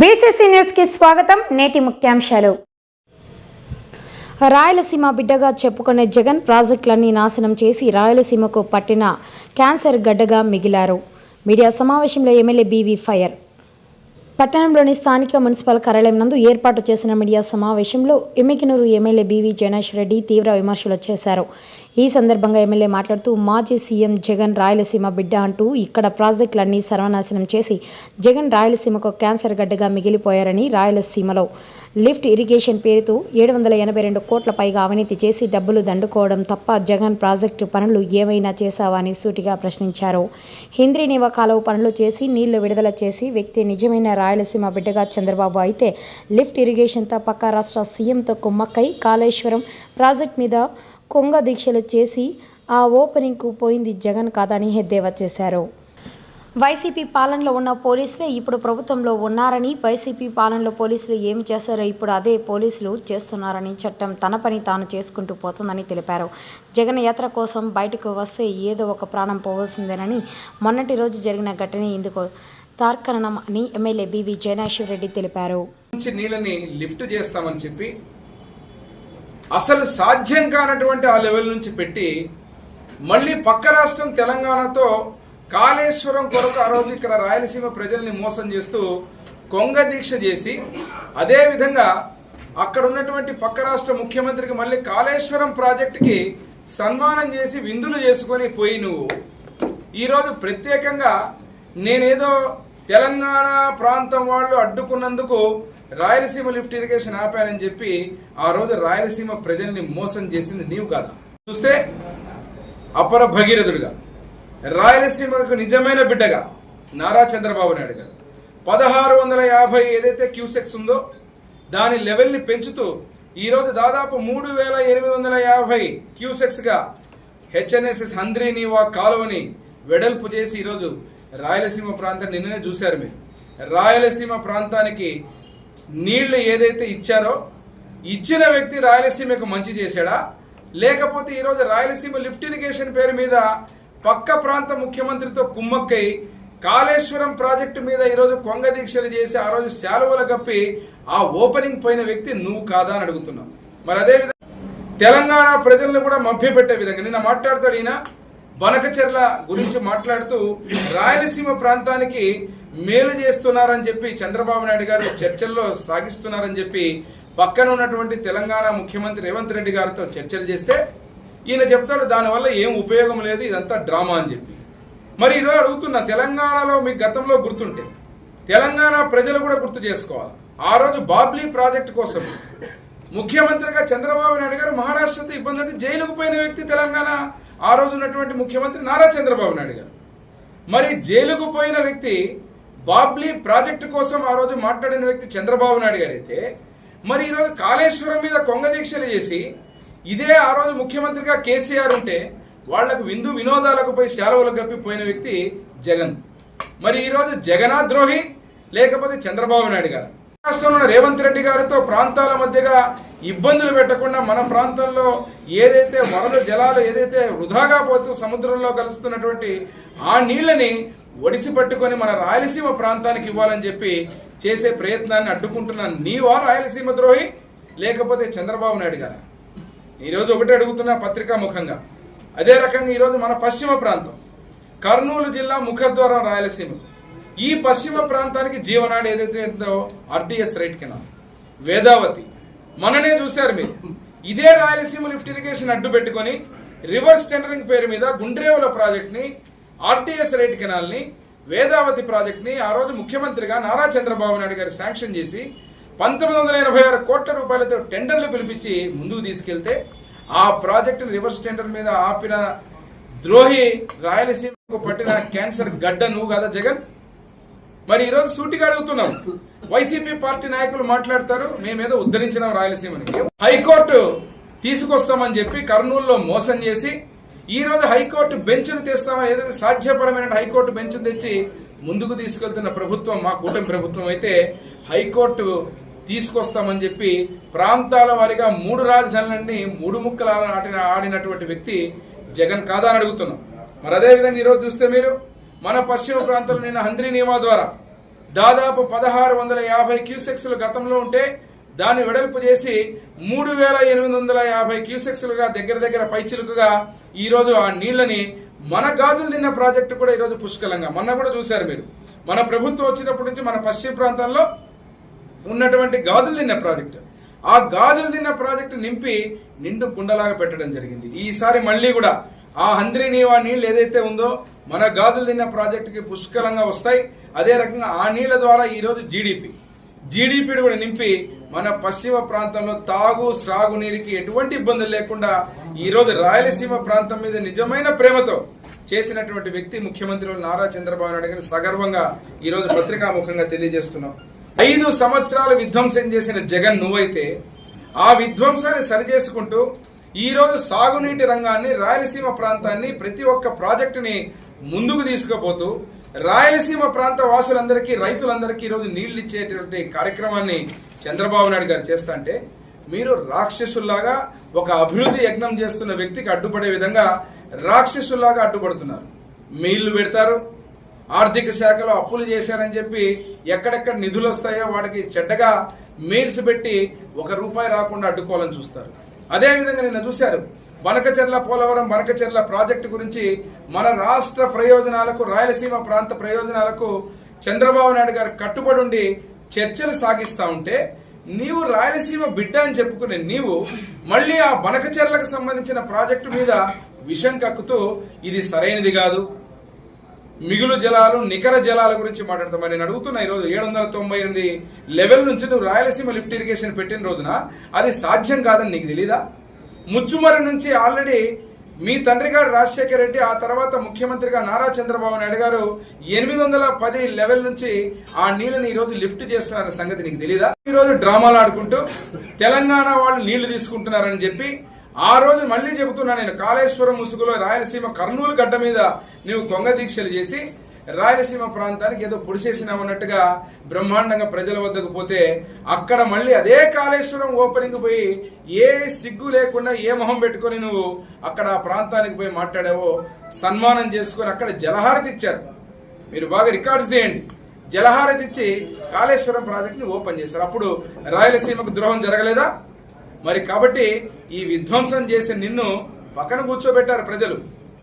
BCC న్యూస్కి స్వాగతం. నేటి ముఖ్యాంశాలు. రాయలసీమ బిడ్డగా చెప్పుకునే జగన్ ప్రాజెక్టులన్నీ నాశనం చేసి రాయలసీమకు పట్టిన క్యాన్సర్ గడ్డగా మిగిలారు. మీడియా సమావేశంలో ఎమ్మెల్యే బీవీ ఫైర్ పట్టణంలోని స్థానిక మున్సిపల్ కార్యాలయం నందు ఏర్పాటు చేసిన మీడియా సమావేశంలో ఎమ్మెకినూరు ఎమ్మెల్యే బీవీ జగనేష్ రెడ్డి తీవ్ర విమర్శలు చేశారు. ఈ సందర్భంగా ఎమ్మెల్యే మాట్లాడుతూ మాజీ సీఎం జగన్ రాయలసీమ బిడ్డ అంటూ ఇక్కడ ప్రాజెక్టులన్నీ సర్వనాశనం చేసి జగన్ రాయలసీమకు క్యాన్సర్ గడ్డగా మిగిలిపోయారని రాయలసీమలో లిఫ్ట్ ఇరిగేషన్ పేరుతో ఏడు వందల ఎనభై రెండు కోట్ల పైగా అవినీతి చేసి డబ్బులు దండుకోవడం తప్ప జగన్ ప్రాజెక్టు పనులు ఏమైనా చేశావా అని సూటిగా ప్రశ్నించారు. హింద్రీనివ కాలువ పనులు చేసి నీళ్ళు విడుదల చేసి వ్యక్తి నిజమైన రాయలసీమ బిడ్డగా చంద్రబాబు అయితే లిఫ్ట్ ఇరిగేషన్తో పక్క రాష్ట్ర సీఎంతో కుమ్మక్కై కాళేశ్వరం ప్రాజెక్ట్ మీద కొంగ దీక్షలు చేసి ఆ ఓపెనింగ్కు పోయింది జగన్ కాదని ఎద్దేవా చేశారు. వైసీపీ పాలనలో ఉన్న పోలీసులే ఇప్పుడు ప్రభుత్వంలో ఉన్నారని వైసీపీ పాలనలో పోలీసులు ఏం చేశారో ఇప్పుడు అదే పోలీసులు చేస్తున్నారని చట్టం తన పని తాను చేసుకుంటూ పోతుందని తెలిపారు. జగన్ యాత్ర కోసం బయటకు వస్తే ఏదో ఒక ప్రాణం పోవాల్సిందేనని మొన్నటి రోజు జరిగిన ఘటన ఇందుకు తార్కరణం అని ఎమ్మెల్యే బివి జయనాశ్వర్ రెడ్డి తెలిపారు. నీళ్ళని లిఫ్ట్ చేస్తామని చెప్పి అసలు సాధ్యం కానటువంటి ఆ లెవెల్ నుంచి పెట్టి మళ్ళీ పక్క రాష్ట్రం తెలంగాణతో కాళేశ్వరం కొరకు ఆ రోజు ఇక్కడ రాయలసీమ ప్రజల్ని మోసం చేస్తూ కొంగ దీక్ష చేసి అదేవిధంగా అక్కడ ఉన్నటువంటి పక్క రాష్ట్ర ముఖ్యమంత్రికి మళ్ళీ కాళేశ్వరం ప్రాజెక్టుకి సన్మానం చేసి విందులు చేసుకొని పోయి నువ్వు. ఈరోజు ప్రత్యేకంగా నేనేదో తెలంగాణ ప్రాంతం వాళ్ళు అడ్డుకున్నందుకు రాయలసీమ లిఫ్ట్ ఇరిగేషన్ ఆపానని చెప్పి ఆ రోజు రాయలసీమ ప్రజల్ని మోసం చేసింది నీవు కాదా? చూస్తే అపర భగీరథుడుగా. రాయలసీమకు నిజమైన బిడ్డగా నారా చంద్రబాబు నాయుడు గారు. పదహారు వందల యాభై ఏదైతే క్యూసెక్స్ ఉందో దాని లెవెల్ని పెంచుతూ ఈరోజు దాదాపు మూడు వేల ఎనిమిది వందల యాభై క్యూసెక్స్గా హెచ్ఎన్ఎస్ఎస్ హంద్రీనీవా కాలువని వెడల్పు చేసి ఈరోజు రాయలసీమ ప్రాంతాన్ని నిన్ననే చూశారు మీరు. రాయలసీమ ప్రాంతానికి నీళ్ళు ఏదైతే ఇచ్చారో ఇచ్చిన వ్యక్తి రాయలసీమకు మంచి చేశాడా? లేకపోతే ఈరోజు రాయలసీమ లిఫ్ట్ ఇరిగేషన్ పేరు మీద పక్క ప్రాంత ముఖ్యమంత్రితో కుమ్మక్కై కాళేశ్వరం ప్రాజెక్టు మీద ఈరోజు కొంగ దీక్షలు చేసి ఆ రోజు శాలువలు కప్పి ఆ ఓపెనింగ్ పోయిన వ్యక్తి నువ్వు కాదా అని అడుగుతున్నావు మరి అదే విధంగా తెలంగాణ ప్రజలను కూడా మభ్యపెట్టే విధంగా నిన్న మాట్లాడతాడు ఈయన. బనకచెర్ల గురించి మాట్లాడుతూ రాయలసీమ ప్రాంతానికి మేలు చేస్తున్నారని చెప్పి చంద్రబాబు నాయుడు గారు చర్చల్లో సాగిస్తున్నారని చెప్పి పక్కన ఉన్నటువంటి తెలంగాణ ముఖ్యమంత్రి రేవంత్ రెడ్డి గారితో చర్చలు చేస్తే ఈయన చెప్తాడు దానివల్ల ఏం ఉపయోగం లేదు ఇదంతా డ్రామా అని చెప్పి. మరి ఈరోజు అడుగుతున్నా తెలంగాణలో మీకు గతంలో గుర్తుంటే తెలంగాణ ప్రజలు కూడా గుర్తు చేసుకోవాలి. ఆ రోజు బాబ్లీ ప్రాజెక్ట్ కోసం ముఖ్యమంత్రిగా చంద్రబాబు నాయుడు గారు మహారాష్ట్రతో ఇబ్బంది అంటే జైలుకు పోయిన వ్యక్తి తెలంగాణ ఆ రోజు ఉన్నటువంటి ముఖ్యమంత్రి నారా చంద్రబాబు నాయుడు గారు. మరి జైలుకు పోయిన వ్యక్తి బాబ్లీ ప్రాజెక్టు కోసం ఆ రోజు మాట్లాడిన వ్యక్తి చంద్రబాబు నాయుడు గారు అయితే మరి ఈరోజు కాళేశ్వరం మీద కొంగ దీక్షలు చేసి ఇదే ఆ రోజు ముఖ్యమంత్రిగా కేసీఆర్ ఉంటే వాళ్ళకు విందు వినోదాలకు పోయి శాలవులకు కప్పిపోయిన వ్యక్తి జగన్. మరి ఈరోజు జగనా ద్రోహి లేకపోతే చంద్రబాబు నాయుడు గారు? రాష్ట్రంలో ఉన్న రేవంత్ రెడ్డి గారితో ప్రాంతాల మధ్యగా ఇబ్బందులు పెట్టకుండా మన ప్రాంతంలో ఏదైతే వరద జలాలు ఏదైతే వృధాగా పోతూ సముద్రంలో కలుస్తున్నటువంటి ఆ నీళ్ళని ఒడిసి పట్టుకొని మన రాయలసీమ ప్రాంతానికి ఇవ్వాలని చెప్పి చేసే ప్రయత్నాన్ని అడ్డుకుంటున్నాను నీవా రాయలసీమ ద్రోహి లేకపోతే చంద్రబాబు నాయుడు గారా? ఈరోజు ఒకటే అడుగుతున్నా పత్రికా ముఖంగా. అదే రకంగా ఈరోజు మన పశ్చిమ ప్రాంతం కర్నూలు జిల్లా ముఖద్వారం రాయలసీమ. ఈ పశ్చిమ ప్రాంతానికి జీవనాడి ఏదైతే ఉందో ఆర్డిఎస్ రైట్ కెనాల్ వేదావతి మననే చూశారు మీరు. ఇదే రాయలసీమ లిఫ్ట్ ఇరిగేషన్ అడ్డు పెట్టుకొని రివర్స్ టెండరింగ్ పేరు మీద గుండ్రేవుల ప్రాజెక్ట్ని ఆర్టీఎస్ రైట్ కెనాల్ని వేదావతి ప్రాజెక్ట్ని ఆ రోజు ముఖ్యమంత్రిగా నారా చంద్రబాబు నాయుడు గారు శాంక్షన్ చేసి పంతొమ్మిది వందల ఎనభై ఆరు కోట్ల రూపాయలతో టెండర్లు పిలిపించి ముందుకు తీసుకెళ్తే ఆ ప్రాజెక్టు రివర్స్ టెండర్ మీద ఆపిన ద్రోహి రాయలసీమకు పట్టిన క్యాన్సర్ గడ్డ నువ్వు కదా జగన్? మరి ఈరోజు సూటిగా అడుగుతున్నాం. వైసీపీ పార్టీ నాయకులు మాట్లాడతారు మేమేదో ఉద్ధరించినాం రాయలసీమని. హైకోర్టు తీసుకొస్తామని చెప్పి కర్నూలులో మోసం చేసి ఈ రోజు హైకోర్టు బెంచ్ను తెస్తామని ఏదైతే సాధ్యపరమైన హైకోర్టు బెంచ్ను తెచ్చి ముందుకు తీసుకెళ్తున్న ప్రభుత్వం మా కూటమి ప్రభుత్వం అయితే హైకోర్టు తీసుకొస్తామని చెప్పి ప్రాంతాల వారిగా మూడు రాజధానులన్నీ మూడు ముక్కలు ఆడిన ఆడినటువంటి వ్యక్తి జగన్ కాదా అని అడుగుతున్నాం. మరి అదేవిధంగా ఈరోజు చూస్తే మీరు మన పశ్చిమ ప్రాంతంలో నిన్న హంద్రీ నియమా ద్వారా దాదాపు పదహారు వందల యాభై క్యూసెక్స్లు గతంలో ఉంటే దాన్ని వెడల్పు చేసి మూడు వేల ఎనిమిది వందల యాభై క్యూసెక్స్లుగా దగ్గర దగ్గర పైచిలుకుగా ఈరోజు ఆ నీళ్ళని మన గాజులు తిన్న ప్రాజెక్టు కూడా ఈరోజు పుష్కలంగా. మొన్న కూడా చూశారు మీరు. మన ప్రభుత్వం వచ్చినప్పటి నుంచి మన పశ్చిమ ప్రాంతంలో ఉన్నటువంటి గాజులు తిన్న ప్రాజెక్టు. ఆ గాజులు తిన్న ప్రాజెక్టు నింపి నిండు కుండలాగా పెట్టడం జరిగింది. ఈసారి మళ్ళీ కూడా ఆ హంద్రి నీవా నీళ్ళు ఏదైతే ఉందో మన గాజులు తిన్న ప్రాజెక్టుకి పుష్కలంగా వస్తాయి. అదే రకంగా ఆ నీళ్ళ ద్వారా ఈరోజు జీడిపి జీడిపిని కూడా నింపి మన పశ్చిమ ప్రాంతంలో తాగు సాగునీరుకి ఎటువంటి ఇబ్బందులు లేకుండా ఈరోజు రాయలసీమ ప్రాంతం మీద నిజమైన ప్రేమతో చేసినటువంటి వ్యక్తి ముఖ్యమంత్రి నారా చంద్రబాబు నాయుడు గారిని సగర్వంగా ఈరోజు పత్రికాముఖంగా తెలియజేస్తున్నాం. ఐదు సంవత్సరాలు విధ్వంసం చేసిన జగన్ నువ్వైతే ఆ విధ్వంసాన్ని సరిచేసుకుంటూ ఈరోజు సాగునీటి రంగాన్ని రాయలసీమ ప్రాంతాన్ని ప్రతి ఒక్క ప్రాజెక్టుని ముందుకు తీసుకుపోతూ రాయలసీమ ప్రాంత వాసులందరికీ రైతులందరికీ ఈరోజు నీళ్ళు ఇచ్చేటటువంటి కార్యక్రమాన్ని చంద్రబాబు నాయుడు గారు చేస్తా అంటే మీరు రాక్షసుల్లాగా ఒక అభివృద్ధి యజ్ఞం చేస్తున్న వ్యక్తికి అడ్డుపడే విధంగా రాక్షసుల్లాగా అడ్డుపడుతున్నారు. మీళ్ళు పెడతారు ఆర్థిక శాఖలో అప్పులు చేశారని చెప్పి ఎక్కడెక్కడ నిధులు వస్తాయో వాటికి చెడ్డగా మెయిల్స్ పెట్టి ఒక రూపాయి రాకుండా అడ్డుకోవాలని చూస్తారు. అదేవిధంగా నిన్న చూశారు. బనకచెర్ల పోలవరం బనకచెర్ల ప్రాజెక్టు గురించి మన రాష్ట్ర ప్రయోజనాలకు రాయలసీమ ప్రాంత ప్రయోజనాలకు చంద్రబాబు నాయుడు గారు కట్టుబడి ఉండి చర్చలు సాగిస్తూ ఉంటే నీవు రాయలసీమ బిడ్డ అని చెప్పుకునే నీవు మళ్ళీ ఆ బనకచెర్లకు సంబంధించిన ప్రాజెక్టు మీద విషం కక్కుతూ ఇది సరైనది కాదు. మిగులు జలాలు నికర జలాల గురించి మాట్లాడతాం. మరి నేను అడుగుతున్నా ఈరోజు ఏడు వందల తొంభై ఎనిమిది లెవెల్ నుంచి నువ్వు రాయలసీమ లిఫ్ట్ ఇరిగేషన్ పెట్టిన రోజున అది సాధ్యం కాదని నీకు తెలీదా? ముచ్చుమరి నుంచి ఆల్రెడీ మీ తండ్రి గారు రాజశేఖర రెడ్డి ఆ తర్వాత ముఖ్యమంత్రిగా నారా చంద్రబాబు నాయుడు గారు ఎనిమిది వందల పది లెవెల్ నుంచి ఆ నీళ్ళని ఈ రోజు లిఫ్ట్ చేస్తున్నారన్న సంగతి నీకు తెలీదా? ఈరోజు రోజు డ్రామాలు ఆడుకుంటూ తెలంగాణ వాళ్ళు నీళ్ళు తీసుకుంటున్నారని చెప్పి ఆ రోజు మళ్ళీ చెబుతున్నా నేను కాళేశ్వరం ముసుగులో రాయలసీమ కర్నూలు గడ్డ మీద నువ్వు కొంగ దీక్షలు చేసి రాయలసీమ ప్రాంతానికి ఏదో పొడిసేసినామన్నట్టుగా బ్రహ్మాండంగా ప్రజల వద్దకు పోతే అక్కడ మళ్ళీ అదే కాళేశ్వరం ఓపెనింగ్ పోయి ఏ సిగ్గు లేకుండా ఏ మొహం పెట్టుకొని నువ్వు అక్కడ ఆ ప్రాంతానికి పోయి మాట్లాడావో సన్మానం చేసుకొని అక్కడ జలహారతి ఇచ్చారు. మీరు బాగా రికార్డ్స్ తీయండి. జలహారతి ఇచ్చి కాళేశ్వరం ప్రాజెక్ట్ని ఓపెన్ చేశారు. అప్పుడు రాయలసీమకు ద్రోహం జరగలేదా? మరి కాబట్టి ఈ విధ్వంసం చేసి నిన్ను పక్కన కూర్చోబెట్టారు ప్రజలు.